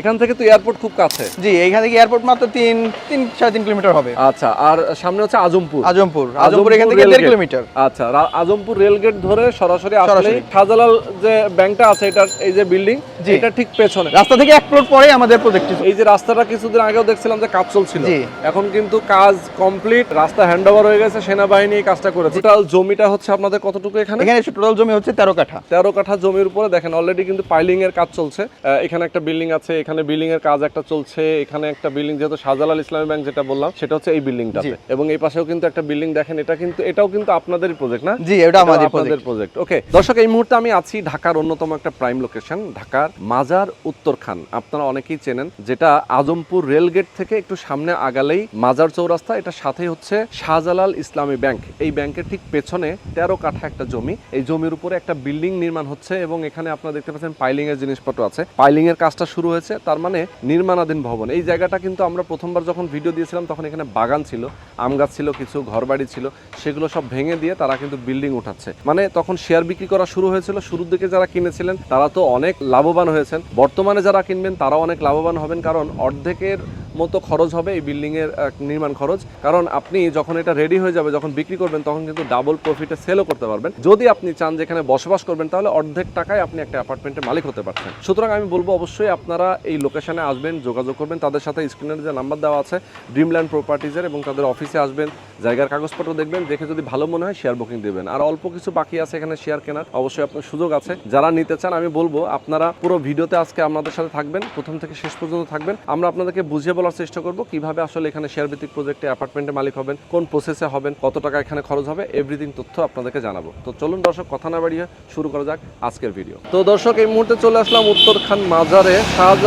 এখান থেকে তো এয়ারপোর্ট খুব কাছে। জি এইখান থেকে এয়ারপোর্ট মাত্র তিন তিন সাড়ে তিন কিলোমিটার হবে। আচ্ছা আর সামনে হচ্ছে আজমপুর। আজমপুর আজমপুর এখান থেকে দেড়। কিলোমিটার। আচ্ছা আজমপুর রেল গেট ধরে সরাসরি আসলে। শাহজালাল যে ব্যাংকটা আছে এটার এই যে বিল্ডিং এটা ঠিক পেছনে। রাস্তা থেকে এক প্লট পরে আমাদের প্রজেক্টটি এই যে রাস্তাটা কিছুদিন আগেও দেখছিলাম যে কাজ চলছিল। এখন কিন্তু কাজ কমপ্লিট রাস্তা হ্যান্ড ওভার হয়ে গেছে সেনাবাহিনী কাজটা করেছে। টোটাল জমিটা হচ্ছে আপনাদের কতটুকু এখানে? এখানে টোটাল জমি হচ্ছে তেরো কাঠা। তেরো কাঠা জমির উপরে দেখেন অলরেডি কিন্তু পাইলিং এর কাজ চলছে। এখানে একটা বিল্ডিং আছে এখানে বিল্ডিং এর কাজ একটা চলছে এখানে একটা বিল্ডিং যেহেতু শাহজালাল ইসলামী ব্যাংক যেটা বললাম সেটা হচ্ছে এই বিল্ডিংটাতে এবং এই পাশেও কিন্তু একটা বিল্ডিং দেখেন এটা কিন্তু এটাও কিন্তু আপনাদেরই প্রজেক্ট না? জি এটা আমাদের প্রজেক্ট আপনাদের প্রজেক্ট ওকে দর্শক এই মুহূর্তে আমি আছি ঢাকার অন্যতম একটা প্রাইম লোকেশন ঢাকার মাজার উত্তরখান আপনারা অনেকেই চেনেন যেটা আজমপুর রেল গেট থেকে একটু সামনে আগালেই মাজার চৌরাস্তা এটা সাথে হচ্ছে শাহজালাল ইসলামী ব্যাংক এই ব্যাংকের ঠিক পেছনে তেরো কাঠা একটা জমি। এই জমির উপরে একটা বিল্ডিং নির্মাণ হচ্ছে এবং এখানে আপনারা দেখতে পাচ্ছেন পাইলিং এর জিনিসপত্র আছে। পাইলিং এর কাজটা শুরু হয়েছে তার মানে নির্মাণাধীন ভবন। এই জায়গাটা কিন্তু আমরা প্রথমবার যখন ভিডিও দিয়েছিলাম, তখন এখানে বাগান ছিল, আম গাছ ছিল, কিছু ঘরবাড়ি ছিল, সেগুলো সব ভেঙে দিয়ে তারা কিন্তু বিল্ডিং উঠাচ্ছে। মানে তখন শেয়ার বিক্রি করা শুরু হয়েছিল, শুরুর দিকে যারা কিনেছিলেন, তারা তো অনেক লাভবান হয়েছেন। বর্তমানে যারা কিনবেন, তারাও অনেক লাভবান হবেন, কারণ অর্ধেকের মতো খরচ হবে এই বিল্ডিং এর নির্মাণ খরচ। কারণ আপনি যখন এটা রেডি হয়ে যাবে, যখন বিক্রি করবেন, তখন কিন্তু ডাবল প্রফিটে সেলও করতে পারবেন। যদি আপনি চান যেখানে বসবাস করবেন, তাহলে অর্ধেক টাকায় আপনি একটা অ্যাপার্টমেন্টের মালিক হতে পারছেন। সুতরাং আমি বলব, অবশ্যই আপনারা এই লোকেশনে আসবেন, যোগাযোগ করবেন। তাদের সাথে স্ক্রিনের যে নাম্বার দেওয়া আছে ড্রিমল্যান্ড প্রপার্টিজের এবং তাদের অফিসে আসবেন। জায়গার কাগজপত্র দেখবেন, দেখে যদি ভালো মনে হয় শেয়ার বুকিং দেবেন। আর অল্প কিছু বাকি আছে এখানে শেয়ার কেনার, অবশ্যই আপনার সুযোগ আছে। যারা নিতে চান, আমি বলব, আপনারা পুরো ভিডিওতে আজকে আমাদের সাথে থাকবেন, প্রথম থেকে শেষ পর্যন্ত থাকবেন। আমরা আপনাদেরকে বুঝিয়ে বলার চেষ্টা করব, কীভাবে আসলে এখানে শেয়ার ভিত্তিক প্রজেক্টে অ্যাপার্টমেন্টের মালিক হবেন, কোন প্রসেসে হবেন, কত টাকা এখানে খরচ হবে এভরিথিং তথ্য আপনাদেরকে জানাব। তো চলুন দর্শক, কথা না বাড়িয়ে শুরু করা যাক আজকের ভিডিও তো দর্শক, এই মুহূর্তে চলে আসলাম উত্তরখান মাজারে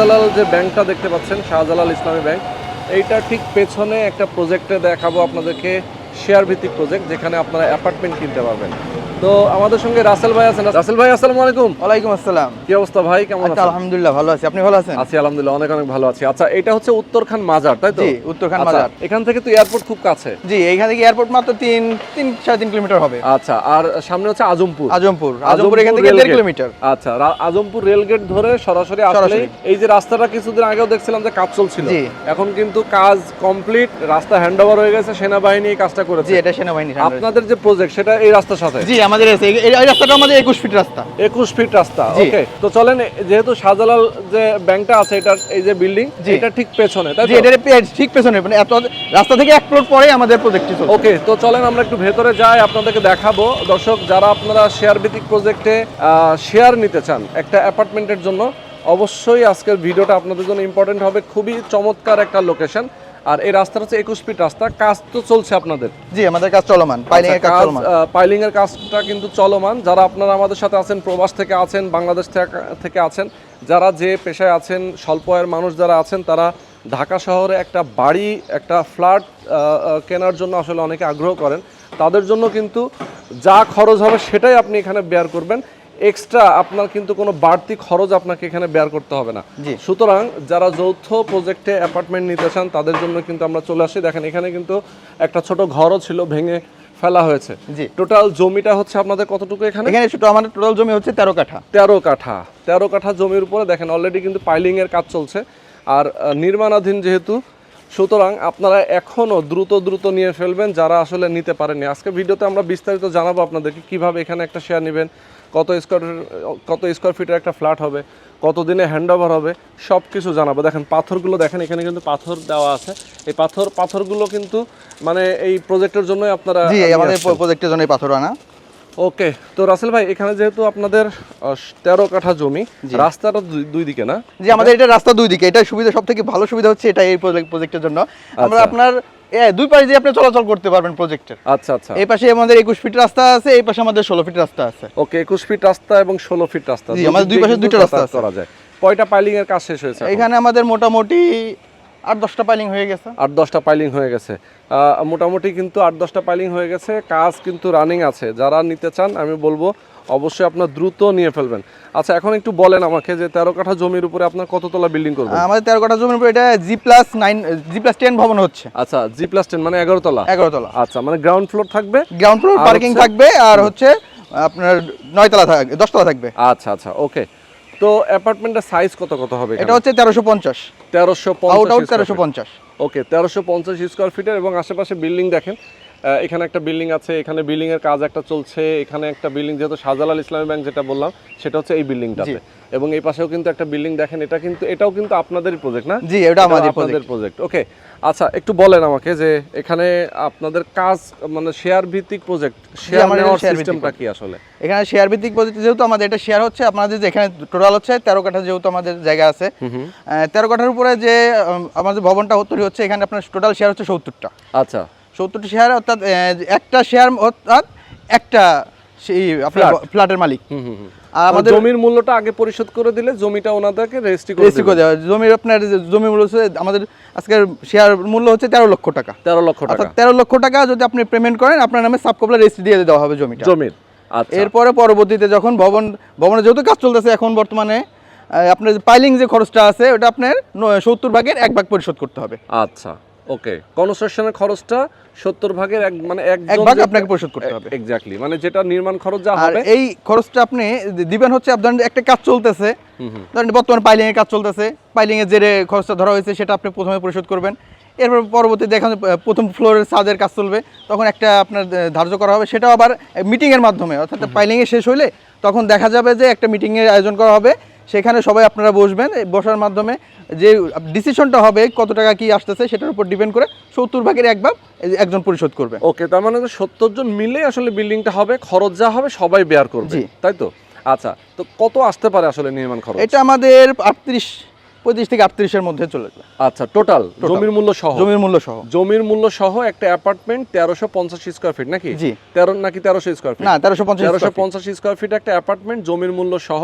শাহজালাল যে ব্যাংকটা দেখতে পাচ্ছেন, শাহজালাল ইসলামী ব্যাংক, এইটা ঠিক পেছনে একটা প্রজেক্টে দেখাবো আপনাদেরকে শেয়ার ভিত্তিক প্রজেক্ট যেখানে আপনারা অ্যাপার্টমেন্ট কিনতে পারবেন। তো আমাদের সঙ্গে রাসেল ভাই আছেন। রাসেল ভাই আসসালামু আলাইকুম। ওয়ালাইকুম আসসালাম। কি অবস্থা ভাই? কেমন আচ্ছা, আছেন? আলহামদুলিল্লাহ ভালো আছি। আপনি ভালো আছেন? আছি আলহামদুলিল্লাহ অনেক অনেক ভালো আছি। আচ্ছা এটা হচ্ছে উত্তরখান মাজার তাই তো? জি, উত্তরখান আচ্ছা, মাজার। এখান থেকে তো এয়ারপোর্ট খুব কাছে। জি এইখান থেকে এয়ারপোর্ট মাত্র তিন তিন সাড়ে তিন কিলোমিটার হবে। আচ্ছা আর সামনে হচ্ছে আজমপুর। আজমপুর। আজমপুর এখান থেকে রেল দেড় গেট। কিলোমিটার। আচ্ছা আজমপুর রেল গেট ধরে সরাসরি আসলে এই যে রাস্তাটা কিছুদিন আগেও দেখছিলাম যে কাজ চলছিল। জি। এখন কিন্তু কাজ কমপ্লিট রাস্তা হ্যান্ড ওভার হয়ে গেছে সেনাবাহিনী কাজটা জি করেছে এটা সেনাবাহিনী আপনাদের যে প্রজেক্ট সেটা এই রাস্তার সাথে? জি আমাদের আছে। এই রাস্তাটা আমাদের একুশ ফিট রাস্তা। একুশ ফিট রাস্তা ওকে তো চলেন যেহেতু শাহজালাল যে ব্যাংকটা আছে এটার এই যে বিল্ডিং এটা ঠিক পেছনে তাই জি এটার ঠিক পেছনে মানে এত রাস্তা থেকে এক প্লট পরে আমাদের প্রজেক্টটি চলছে। ওকে তো চলেন আমরা একটু ভেতরে যাই আপনাদেরকে দেখাবো। দর্শক যারা আপনারা শেয়ার ভিত্তিক প্রজেক্টে শেয়ার নিতে চান একটা অ্যাপার্টমেন্টের জন্য অবশ্যই আজকের ভিডিওটা আপনাদের জন্য ইম্পর্টেন্ট হবে। খুবই চমৎকার একটা লোকেশন আর এই রাস্তাটা হচ্ছে একুশ ফিট রাস্তা। কাজ তো চলছে আপনাদের। জি আমাদের কাজ চলমান পাইলিং এর কাজ চলমান। পাইলিং এর কাজটা কিন্তু চলমান। যারা আপনারা আমাদের সাথে আছেন প্রবাস থেকে আছেন বাংলাদেশ থেকে- থেকে আছেন যারা যে পেশায় আছেন স্বল্প আয়ের মানুষ যারা আছেন তারা ঢাকা শহরে একটা বাড়ি একটা ফ্ল্যাট কেনার জন্য আসলে অনেকে আগ্রহ করেন। তাদের জন্য কিন্তু যা খরচ হবে সেটাই আপনি এখানে বেয়ার করবেন। এক্সট্রা আপনার কিন্তু কোনো বাড়তি খরচ আপনাকে এখানে বেয়ার করতে হবে না। জি। সুতরাং যারা যৌথ প্রজেক্টে অ্যাপার্টমেন্ট নিতে চান তাদের জন্য কিন্তু আমরা চলে আসি। দেখেন এখানে কিন্তু একটা ছোট ঘরও ছিল ভেঙে ফেলা হয়েছে। জি। টোটাল জমিটা হচ্ছে আপনাদের কতটুকু এখানে? এখানে ছোট আমাদের টোটাল জমি হচ্ছে তেরো কাঠা। তেরো কাঠা। তেরো কাঠা জমির উপরে দেখেন অলরেডি কিন্তু পাইলিং এর কাজ চলছে। আর নির্মাণাধীন যেহেতু সুতরাং আপনারা এখনও দ্রুত দ্রুত নিয়ে ফেলবেন যারা আসলে নিতে পারেননি। আজকে ভিডিওতে আমরা বিস্তারিত জানাব আপনাদেরকে কীভাবে এখানে একটা শেয়ার নেবেন কত স্কোয়ার কত স্কোয়ার ফিটের একটা ফ্ল্যাট হবে কতদিনে হ্যান্ড ওভার হবে সব কিছু জানাব। দেখেন পাথরগুলো দেখেন এখানে কিন্তু পাথর দেওয়া আছে। এই পাথর পাথরগুলো কিন্তু মানে এই প্রজেক্টের জন্যই আপনারা জি আমাদের প্রজেক্টের জন্য পাথর আনা। ওকে তো রাসেল ভাই এখানে যেহেতু আপনাদের তেরো কাঠা জমি রাস্তাটা দুই- দিকে না? যে আমাদের এটা রাস্তা দুই দিকে। এটা সুবিধা সব থেকে ভালো সুবিধা হচ্ছে এটা এই প্রজেক্টের জন্য। আমরা আচ্ছা। আপনার দুই পাশে দিয়ে আপনি চলাচল করতে পারবেন প্রজেক্টের আচ্ছা আচ্ছা। এই পাশে আমাদের একুশ ফিট রাস্তা আছে এই পাশে আমাদের ষোলো ফিট রাস্তা আছে। ওকে একুশ ফিট রাস্তা এবং ষোলো ফিট রাস্তা। জি, আমাদের দুই পাশে রাস্তা করা যায়। কয়টা পাইলিং এর কাজ শেষ হয়েছে এখানে? আমাদের মোটামুটি আট দশটা পাইলিং হয়ে গেছে। আট দশটা পাইলিং হয়ে গেছে। মোটামুটি কিন্তু আট দশটা পাইলিং হয়ে গেছে। কাজ কিন্তু রানিং আছে। যারা নিতে চান আমি বলব অবশ্যই আপনার দ্রুত নিয়ে ফেলবেন। আচ্ছা এখন একটু বলেন আমাকে যে তেরো কাঠা জমির উপরে আপনার কততলা বিল্ডিং করবেন? আমাদের তেরো কাঠা জমির উপর এটা G plus nine G plus ten ভবন হচ্ছে। আচ্ছা জি প্লাস টেন মানে এগারো তলা? এগারো তলা। আচ্ছা মানে গ্রাউন্ড ফ্লোর থাকবে? গ্রাউন্ড ফ্লোর পার্কিং থাকবে আর হচ্ছে আপনার নয় তলা থাকবে দশ তলা থাকবে। আচ্ছা আচ্ছা ওকে। তো অ্যাপার্টমেন্টের সাইজ কত কত হবে এটা হচ্ছে তেরোশো পঞ্চাশ। তেরোশো আউট আউট তেরোশো পঞ্চাশ। ওকে তেরোশো পঞ্চাশ স্কোয়ার ফিটের এবং আশেপাশে বিল্ডিং দেখেন। এখানে একটা বিল্ডিং আছে এখানে বিল্ডিং এর কাজ একটা চলছে এখানে একটা বিল্ডিং যেহেতু শাহজালাল ইসলামী ব্যাংক যেটা বললাম সেটা হচ্ছে এই বিল্ডিংটাতে এবং এই পাশেও কিন্তু একটা বিল্ডিং দেখেন এটা কিন্তু এটাও কিন্তু আপনাদেরই প্রজেক্ট না? জি এটা আমাদের আপনাদের প্রজেক্ট ওকে আচ্ছা একটু বলেন আমাকে যে এখানে আপনাদের কাজ মানে শেয়ার ভিত্তিক প্রজেক্ট শেয়ার নেওয়ার সিস্টেমটা কি আসলে? এখানে শেয়ার ভিত্তিক প্রজেক্ট যেহেতু আমাদের এটা শেয়ার হচ্ছে আপনাদের যে এখানে টোটাল হচ্ছে তেরো কাঠা যেহেতু আমাদের জায়গা আছে। তেরো কাঠার উপরে যে আমাদের ভবনটা তৈরি হচ্ছে এখানে আপনার টোটাল শেয়ার হচ্ছে সত্তরটা। আচ্ছা। সত্তরটি শেয়ার অর্থাৎ একটা শেয়ার অর্থাৎ একটা সেই আপনার ফ্ল্যাটের মালিক। আমাদের জমির মূল্যটা আগে পরিশোধ করে দিলে জমিটা ওনাদেরকে রেজিস্ট্রি করে রেজিস্ট্রি করে দেওয়া। জমির আপনার জমি মূল্য হচ্ছে আমাদের আজকের শেয়ার মূল্য হচ্ছে তেরো লক্ষ টাকা। তেরো লক্ষ টাকা। তেরো লক্ষ টাকা যদি আপনি পেমেন্ট করেন আপনার নামে সাবকপলা রেজিস্ট্রি দিয়ে দেওয়া হবে জমিটা। জমির আচ্ছা। এরপরে পরবর্তীতে যখন ভবন ভবনের যেহেতু কাজ চলতেছে এখন বর্তমানে আপনার পাইলিং যে খরচটা আছে ওটা আপনার সত্তর ভাগের এক ভাগ পরিশোধ করতে হবে। আচ্ছা। ওকে। কনস্ট্রাকশনের খরচটা সত্তর ভাগের এক মানে এক ভাগ আপনাকে পরিশোধ করতে হবে। এক্স্যাক্টলি মানে যেটা নির্মাণ খরচ যা হবে। এই খরচটা আপনি দিবেন হচ্ছে আপনার একটা কাজ চলতেছে। ধরেন বর্তমানে পাইলিং এর কাজ চলতেছে। পাইলিং এর যে খরচটা ধরা হয়েছে সেটা আপনি প্রথমে পরিশোধ করবেন। এরপর পরবর্তী দেখেন প্রথম ফ্লোরের ছাদের কাজ চলবে। তখন একটা আপনার ধার্য করা হবে। সেটাও আবার মিটিং এর মাধ্যমে অর্থাৎ পাইলিং এ শেষ হলে তখন দেখা যাবে যে একটা মিটিং এর আয়োজন করা হবে। সেখানে সবাই আপনারা বসবেন বসার মাধ্যমে যে ডিসিশনটা হবে কত টাকা কি আসতেছে সেটার উপর ডিপেন্ড করে সত্তর ভাগের এক ভাগ একজন পরিশোধ করবে। ওকে তার মানে সত্তর জন মিলে আসলে বিল্ডিংটা হবে খরচ যা হবে সবাই বেয়ার করবে তাই তো? আচ্ছা তো কত আসতে পারে আসলে নির্মাণ খরচ? এটা আমাদের আটত্রিশ পঁয়ত্রিশ থেকে আটত্রিশের মধ্যে চলে যাবে। আচ্ছা টোটাল জমির মূল্য সহ? জমির মূল্য সহ। জমির মূল্য সহ একটা অ্যাপার্টমেন্ট তেরোশো পঞ্চাশ স্কোয়ার ফিট নাকি? জি। তেরো নাকি তেরোশো স্কোয়ার ফিট না তেরোশো পঞ্চাশ তেরোশো পঞ্চাশ স্কোয়ার ফিট একটা অ্যাপার্টমেন্ট জমির মূল্য সহ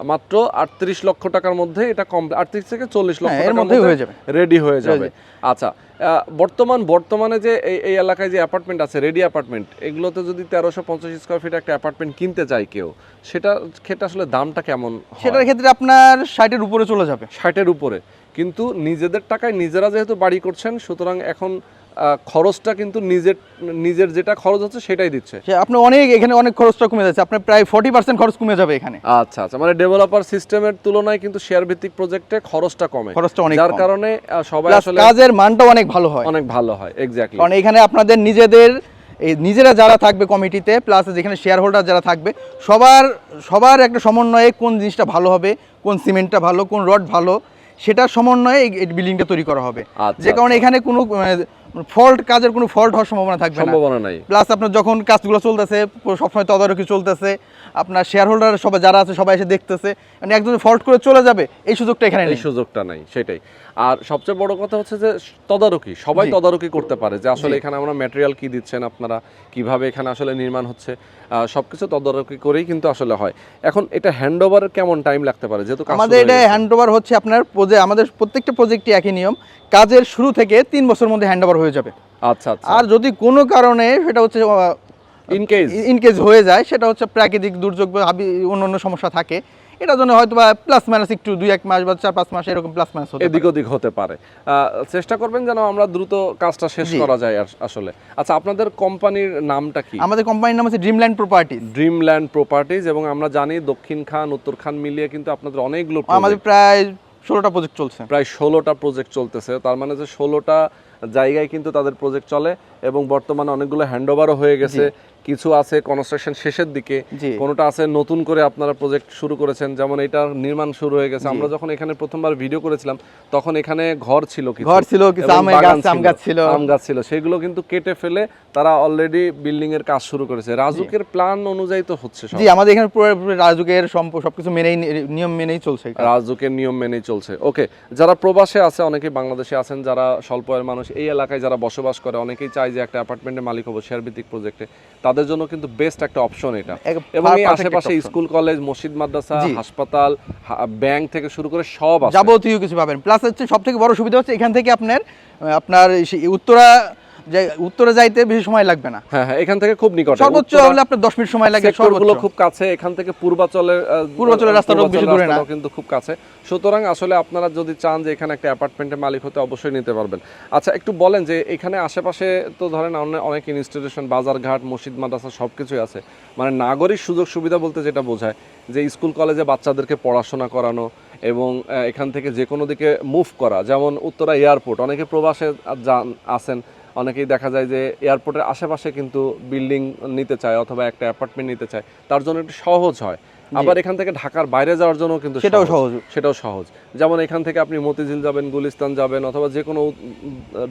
মাত্র আটত্রিশ লক্ষ টাকার মধ্যে এটা কম আটত্রিশ থেকে চল্লিশ লক্ষ হ্যাঁ, টাকার মধ্যেই হয়ে যাবে। রেডি হয়ে যাবে। আচ্ছা বর্তমান বর্তমানে যে এই এলাকায় যে অ্যাপার্টমেন্ট আছে রেডি অ্যাপার্টমেন্ট এগুলোতে যদি তেরোশো পঞ্চাশ স্কোয়ার ফিট একটা অ্যাপার্টমেন্ট কিনতে চায় কেউ সেটা ক্ষেত্রে আসলে দামটা কেমন সেটার ক্ষেত্রে আপনার ষাটের উপরে চলে যাবে ষাটের উপরে কিন্তু নিজেদের টাকায় নিজেরা যেহেতু বাড়ি করছেন সুতরাং এখন খরচটা কিন্তু নিজের নিজের যেটা খরচ হচ্ছে সেটাই দিচ্ছে। আপনি অনেক এখানে অনেক খরচটা কমে যাচ্ছে। আপনার প্রায় ফর্টি পার্সেন্ট খরচ কমে যাবে এখানে। আচ্ছা আচ্ছা। মানে ডেভেলপার সিস্টেমের তুলনায় কিন্তু শেয়ার ভিত্তিক প্রজেক্টে খরচটা কমে। খরচটা অনেক যার কারণে সবাই আসলে কাজের মানটাও অনেক ভালো হয়। অনেক ভালো হয় এক্স্যাক্টলি কারণ এখানে আপনাদের নিজেদের এই নিজেরা যারা থাকবে কমিটিতে প্লাস যেখানে শেয়ার হোল্ডার যারা থাকবে সবার সবার একটা সমন্বয়ে কোন জিনিসটা ভালো হবে কোন সিমেন্টটা ভালো কোন রড ভালো সেটার সমন্বয়ে এই- বিল্ডিংটা তৈরি করা হবে। আচ্ছা, যে কারণে এখানে কোনো ফল্ট কাজের কোনো ফল্ট হওয়ার সম্ভাবনা থাকবে সম্ভাবনা নাই। প্লাস আপনার যখন কাজগুলো চলতেছে সবসময় তদারকি চলতেছে আপনার শেয়ার হোল্ডার সবাই যারা আছে সবাই এসে দেখতেছে মানে একজন ফল্ট করে চলে যাবে এই সুযোগটা এখানে এই সুযোগটা নাই সেটাই। আর সবচেয়ে বড় কথা হচ্ছে যে তদারকি সবাই তদারকি করতে পারে যে আসলে এখানে আমরা ম্যাটেরিয়াল কি দিচ্ছেন আপনারা কীভাবে এখানে আসলে নির্মাণ হচ্ছে আহ, সবকিছু তদারকি করেই কিন্তু আসলে হয়। এখন এটা হ্যান্ড ওভার কেমন টাইম লাগতে পারে? যেহেতু আমাদের এটা। হ্যান্ড ওভার হচ্ছে আপনার প্রজে আমাদের প্রত্যেকটা প্রজেক্টই একই নিয়ম। কাজের শুরু থেকে তিন বছর মধ্যে হ্যান্ড ওভার হয়ে যাবে। আচ্ছা আচ্ছা। আর যদি কোনো কারণে সেটা হচ্ছে ইন কেস ইনকেস হয়ে যায় সেটা হচ্ছে প্রাকৃতিক দুর্যোগ বা হাবি অন্য সমস্যা থাকে এটার জন্য হয়তো বা প্লাস মাইনাস একটু দুই এক মাস বা চার পাঁচ মাস এরকম প্লাস মাইনাস হতে এদিক ওদিক হতে পারে। চেষ্টা করবেন যেন আমরা দ্রুত কাজটা শেষ করা যায় আসলে। আচ্ছা আপনাদের কোম্পানির নামটা কি? আমাদের কোম্পানির নাম হচ্ছে ড্রিমল্যান্ড প্রপার্টিজ ড্রিমল্যান্ড প্রপার্টিজ এবং আমরা জানি দক্ষিণ খান উত্তর খান মিলিয়ে কিন্তু আপনাদের অনেকগুলো আমাদের প্রায় ষোলোটা প্রজেক্ট চলছে। প্রায় ষোলোটা প্রজেক্ট চলতেছে। তার মানে যে ষোলোটা জায়গায় কিন্তু তাদের প্রজেক্ট চলে এবং বর্তমানে অনেকগুলো হ্যান্ডওভারও হয়ে গেছে। কিছু আছে কনস্ট্রাকশন শেষের দিকে কোনোটা আছে নতুন করে আপনারা প্রজেক্ট শুরু করেছেন? যেমন এটা নির্মাণ শুরু হয়ে গেছে। আমরা যখন এখানে প্রথমবার ভিডিও করেছিলাম তখন এখানে ঘর ছিল ঘর ছিল, কিছু আম গাছ ছিল। আম গাছ ছিল। সেগুলো কিন্তু কেটে ফেলে তারা অলরেডি বিল্ডিং এর কাজ শুরু করেছে। রাজুকের প্ল্যান অনুযায়ী তো হচ্ছে জি আমাদের এখানে পুরো রাজুকের সবকিছু মেনেই নিয়ম মেনেই চলছে। রাজুকের নিয়ম মেনেই চলছে। ওকে যারা প্রবাসে আছে অনেকে বাংলাদেশে আছেন যারা স্বল্প আয়ের মানুষ এই এলাকায় যারা বসবাস করে অনেকেই চায় যে একটা অ্যাপার্টমেন্টের মালিক হব শেয়ার ভিত্তিক প্রজেক্টে তাদের জন্য কিন্তু বেস্ট একটা অপশন এটা। এবং আশেপাশে স্কুল কলেজ মসজিদ মাদ্রাসা হাসপাতাল ব্যাংক থেকে শুরু করে সব যাবতীয় কিছু পাবেন। প্লাস হচ্ছে সব থেকে বড় সুবিধা হচ্ছে এখান থেকে আপনার আপনার উত্তরা যে উত্তরে যাইতে বেশি সময় লাগবে না। হ্যাঁ হ্যাঁ এখান থেকে খুব নিকট। সর্বোচ্চ হলে আপনার দশ মিনিট সময় লাগে সর্বোচ্চ। খুব কাছে এখান থেকে পূর্বাচলের পূর্বাচলের রাস্তাটাও বেশি দূরে না। কিন্তু খুব কাছে। সুতরাং আসলে আপনারা যদি চান যে এখানে একটা অ্যাপার্টমেন্টের মালিক হতে অবশ্যই নিতে পারবেন। আচ্ছা একটু বলেন যে এখানে আশেপাশে তো ধরেন অনে- অনেক ইনস্টিটিউশন বাজারঘাট মসজিদ মাদ্রাসা সব কিছুই আছে। মানে নাগরিক সুযোগ সুবিধা বলতে যেটা বোঝায় যে স্কুল কলেজে বাচ্চাদেরকে পড়াশোনা করানো এবং এখান থেকে যে কোনো দিকে মুভ করা। যেমন উত্তরা এয়ারপোর্ট অনেকে প্রবাসে যান আসেন অনেকেই দেখা যায় যে এয়ারপোর্টের আশেপাশে কিন্তু বিল্ডিং নিতে চায় অথবা একটা অ্যাপার্টমেন্ট নিতে চায়। তার জন্য একটু সহজ হয়। আবার এখান থেকে ঢাকার বাইরে যাওয়ার জন্য কিন্তু সেটাও সহজ। সেটাও সহজ। যেমন এখান থেকে আপনি মতিঝিল যাবেন গুলিস্তান যাবেন অথবা যে কোনো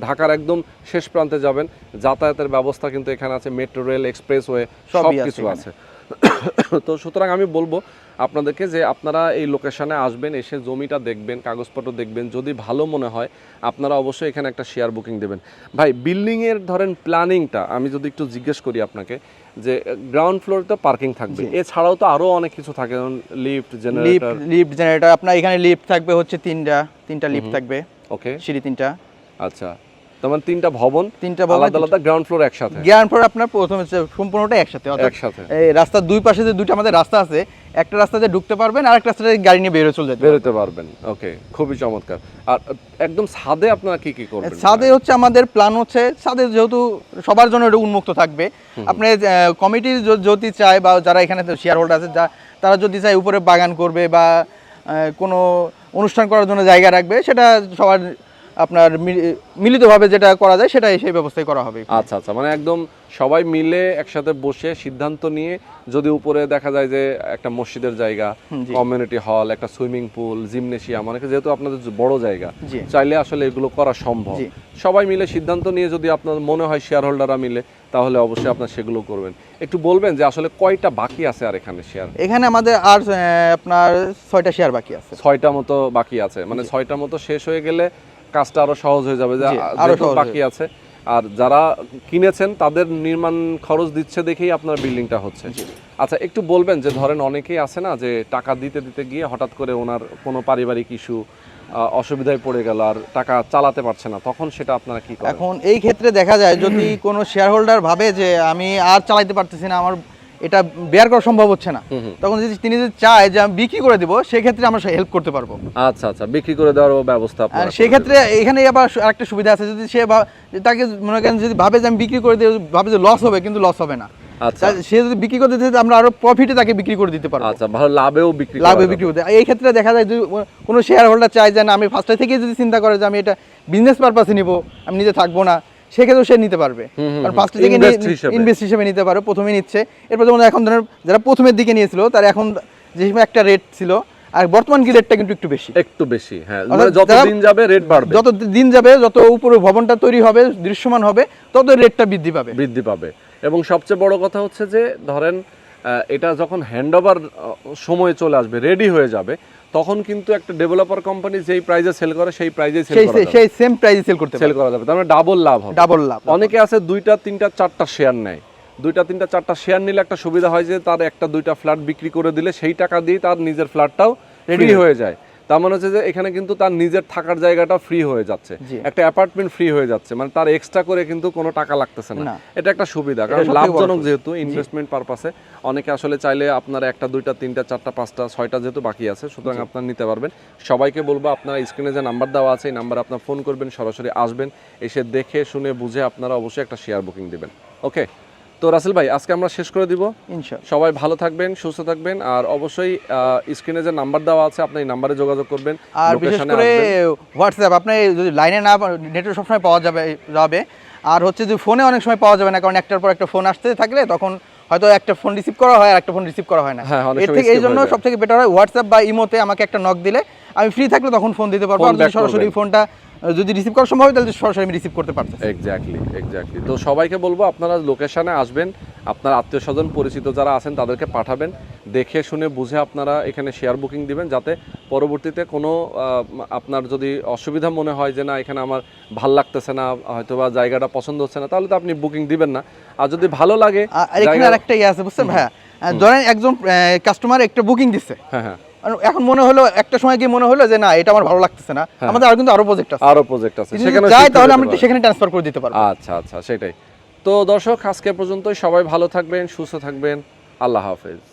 ঢাকার একদম শেষ প্রান্তে যাবেন। যাতায়াতের ব্যবস্থা কিন্তু এখানে আছে মেট্রো রেল এক্সপ্রেসওয়ে সব কিছু আছে। তো সুতরাং আমি বলব আপনাদেরকে যে আপনারা এই লোকেশনে আসবেন এসে জমিটা দেখবেন কাগজপত্র দেখবেন যদি ভালো মনে হয় আপনারা অবশ্যই এখানে একটা শেয়ার বুকিং দেবেন। ভাই বিল্ডিংয়ের ধরেন প্ল্যানিংটা আমি যদি একটু জিজ্ঞেস করি আপনাকে যে গ্রাউন্ড ফ্লোরে তো পার্কিং থাকবে এছাড়াও তো আরও অনেক কিছু থাকে যেমন lift lift generator lift generator আপনার এখানে লিফট থাকবে হচ্ছে তিনটা তিনটা লিফট থাকবে। ওকে সিঁড়ি তিনটা। আচ্ছা। তার মানে তিনটা ভবন তিনটা ভবন, আলাদা আলাদা গ্রাউন্ড ফ্লোর একসাথে। জ্ঞান পর আপনার প্রথমে সম্পূর্ণটা একসাথে একসাথে। এই রাস্তার দুই পাশে যে দুইটা আমাদের রাস্তা আছে একটা রাস্তাতে ঢুকতে পারবেন আর একটা রাস্তাতে গাড়ি নিয়ে বেরোয় চলে যেতে বেরোতে পারবেন। ওকে খুবই চমৎকার। আর একদম ছাদে আপনারা কি কি করবেন? ছাদে হচ্ছে আমাদের প্ল্যান হচ্ছে ছাদে যেহেতু সবার জন্য এটা উন্মুক্ত থাকবে আপনি কমিটি যদি চায় বা যারা এখানে শেয়ার হোল্ডার আছে যা তারা যদি চায় উপরে বাগান করবে বা কোনো অনুষ্ঠান করার জন্য জায়গা রাখবে সেটা সবার আপনার মিলিতভাবে যেটা করা যায় সেটাই সেই ব্যবস্থাই করা হবে। আচ্ছা আচ্ছা মানে একদম সবাই মিলে একসাথে বসে সিদ্ধান্ত নিয়ে যদি উপরে দেখা যায় যে একটা মসজিদের জায়গা কমিউনিটি হল একটা সুইমিং পুল জিমনেশিয়াম অনেকে যেহেতু আপনাদের বড় জায়গা চাইলে আসলে এগুলো করা সম্ভব। সবাই মিলে সিদ্ধান্ত নিয়ে যদি আপনার মনে হয় শেয়ার হোল্ডাররা মিলে তাহলে অবশ্যই আপনার সেগুলো করবেন। একটু বলবেন যে আসলে কয়টা বাকি আছে আর এখানে শেয়ার এখানে আমাদের আর আপনার ছয়টা শেয়ার বাকি আছে। ছয়টা মতো বাকি আছে মানে ছয়টা মতো শেষ হয়ে গেলে কাজটা আরও সহজ হয়ে যাবে যে আরও বাকি আছে আর যারা কিনেছেন তাদের নির্মাণ খরচ দিচ্ছে দেখেই আপনার বিল্ডিংটা হচ্ছে। আচ্ছা একটু বলবেন যে ধরেন অনেকেই আছে না যে টাকা দিতে দিতে গিয়ে হঠাৎ করে ওনার কোনো পারিবারিক ইস্যু অসুবিধায় পড়ে গেল আর টাকা চালাতে পারছে না তখন সেটা আপনারা কি এখন এই ক্ষেত্রে দেখা যায় যদি কোনো শেয়ার হোল্ডার ভাবে যে আমি আর চালাইতে পারতেছি না আমার এটা বেয়ার করা সম্ভব হচ্ছে না। তখন যদি তিনি যদি চায় যে আমি বিক্রি করে দিব সেক্ষেত্রে আমরা হেল্প করতে পারব। আচ্ছা আচ্ছা বিক্রি করে দেওয়ার ব্যবস্থা সেক্ষেত্রে এখানে আবার আরেকটা সুবিধা আছে যদি সে তাকে মনে করেন যদি ভাবে যে আমি বিক্রি করে দিই ভাবে যে লস হবে কিন্তু লস হবে না। আচ্ছা। সে যদি বিক্রি করে দিতে আমরা আরও প্রফিটে তাকে বিক্রি করে দিতে পারব। আচ্ছা ভালো লাভেও বিক্রি লাভে বিক্রি করতে এই ক্ষেত্রে দেখা যায় যদি কোনো শেয়ার হোল্ডার চায় যে না আমি ফার্স্টে থেকে যদি চিন্তা করে যে আমি এটা বিজনেস পারপাসে নিব আমি নিজে থাকব না সেক্ষেত্রেও সে নিতে পারবে। কারণ। ফার্স্টে থেকে ইনভেস্ট হিসেবে। নিতে পারে প্রথমে নিচ্ছে। এরপর যেমন এখন ধরেন যারা প্রথমের দিকে নিয়েছিল তার এখন যে একটা রেট ছিল আর বর্তমান কি রেটটা কিন্তু একটু বেশি। একটু বেশি হ্যাঁ। মানে যত দিন যাবে রেট বাড়বে। যত দিন যাবে যত উপরে ভবনটা তৈরি হবে দৃশ্যমান হবে তত রেটটা বৃদ্ধি পাবে। বৃদ্ধি পাবে। এবং সবচেয়ে বড় কথা হচ্ছে যে ধরেন এটা যখন হ্যান্ড ওভার সময় চলে আসবে রেডি হয়ে যাবে তখন কিন্তু একটা ডেভেলপার কোম্পানি যেই প্রাইজে সেল করে সেই প্রাইজে সেল করা যাবে। সেই সেম প্রাইজে সেল করতে সেল করা যাবে। তার মানে ডাবল লাভ হবে। ডাবল লাভ অনেকে আছে দুইটা তিনটা চারটা শেয়ার নেয়। দুইটা তিনটা চারটা শেয়ার নিলে একটা সুবিধা হয় যে তার একটা দুইটা ফ্ল্যাট বিক্রি করে দিলে সেই টাকা দিয়ে তার নিজের ফ্ল্যাটটাও রেডি হয়ে যায়। তার মানে হচ্ছে যে এখানে কিন্তু তার নিজের থাকার জায়গাটা ফ্রি হয়ে যাচ্ছে। একটা অ্যাপার্টমেন্ট ফ্রি হয়ে যাচ্ছে। মানে তার এক্সট্রা করে কিন্তু কোনো টাকা লাগতেছে না। এটা একটা সুবিধা কারণ লাভজনক যেহেতু ইনভেস্টমেন্ট পারপাসে অনেকে আসলে চাইলে আপনার একটা দুইটা তিনটা চারটা পাঁচটা ছয়টা যেহেতু বাকি আছে সুতরাং আপনার নিতে পারবেন। সবাইকে বলব আপনারা স্ক্রিনে যে নাম্বার দেওয়া আছে এই নাম্বারে আপনার ফোন করবেন সরাসরি আসবেন। এসে দেখে শুনে বুঝে আপনারা অবশ্যই একটা শেয়ার বুকিং দিবেন। ওকে তো রাসেল ভাই আজকে আমরা শেষ করে দিব। ইনশাআল্লাহ। সবাই ভালো থাকবেন সুস্থ থাকবেন আর অবশ্যই স্ক্রিনে যে নাম্বার দেওয়া আছে আপনি এই নাম্বারে যোগাযোগ করবেন আর বিশেষ করে হোয়াটসঅ্যাপ আপনি যদি লাইনে না নেটে সবসময় পাওয়া যাবে যাবে আর হচ্ছে যে ফোনে অনেক সময় পাওয়া যাবে না কারণ একটার পর একটা ফোন আসতে থাকলে তখন হয়তো একটা ফোন রিসিভ করা হয় আর একটা ফোন রিসিভ করা হয় না। হ্যাঁ, এর থেকে এই জন্য সব থেকে বেটার হয় হোয়াটসঅ্যাপ বা ইমোতে আমাকে একটা নক দিলে আমি ফ্রি থাকলে তখন ফোন দিতে পারব আর যদি সরাসরি ফোনটা যদি রিসিভ করা সম্ভব হয় তাহলে সরাসরি আমি রিসিভ করতে পারতেছি। এক্স্যাক্টলি এক্স্যাক্টলি তো সবাইকে বলব আপনারা লোকেশনে আসবেন আপনার আত্মীয় স্বজন পরিচিত যারা আছেন তাদেরকে পাঠাবেন দেখে শুনে বুঝে আপনারা এখানে শেয়ার বুকিং দিবেন যাতে পরবর্তীতে কোনো আপনার যদি অসুবিধা মনে হয় যে না এখানে আমার ভালো লাগতেছে না হয়তো বা জায়গাটা পছন্দ হচ্ছে না তাহলে তো আপনি বুকিং দিবেন না। আর যদি ভালো লাগে আর এখানে আরেকটা ইয়ে আছে বুঝছেন ভাইয়া? ধরেন একজন কাস্টমার একটা বুকিং দিচ্ছে হ্যাঁ হ্যাঁ। এখন মনে হলো একটা সময় গিয়ে মনে হলো যে না এটা আমার ভালো লাগতেছে না। হ্যাঁ। আমাদের আরও কিন্তু আরও প্রজেক্ট আছে। আরও প্রজেক্ট আছে। সেখানে যাই তাহলে আমি সেখানে ট্রান্সফার করে দিতে পারব। আচ্ছা আচ্ছা সেটাই। তো দর্শক আজকে পর্যন্তই। সবাই ভালো থাকবেন সুস্থ থাকবেন। আল্লাহ হাফেজ।